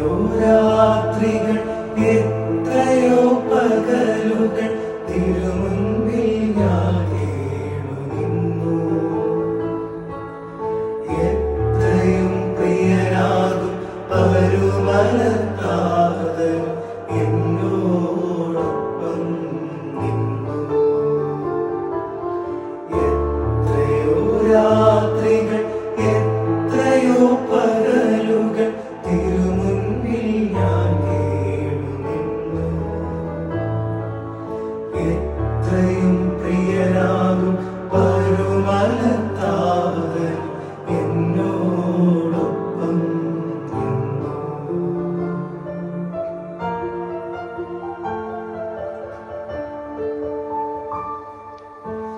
രാത്രികൾ എത്രയോ പകലുകൾ തിരുമുൻപിൽ ഞാൻ കേണു നിന്നു. എത്രയും പ്രിയനാകും പരുമലത്താതൻ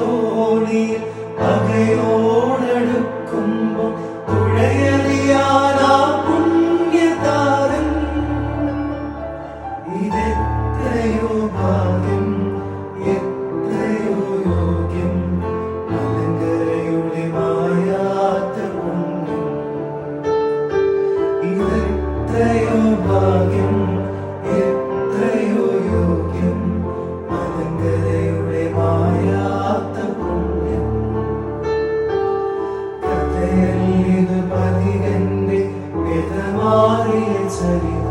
തോണിയിൽ പകയോടടുക്കുമ്പോൾ തുഴയറിയാനാ പുണ്യതാരൻ ഇതെത്രയോ ഭാഗ്യം എത്രയോ യോഗ്യം മലങ്കരയുടെ മായാത്ത പുണ്യം. ഇതെത്രയോ ഭാഗ്യം city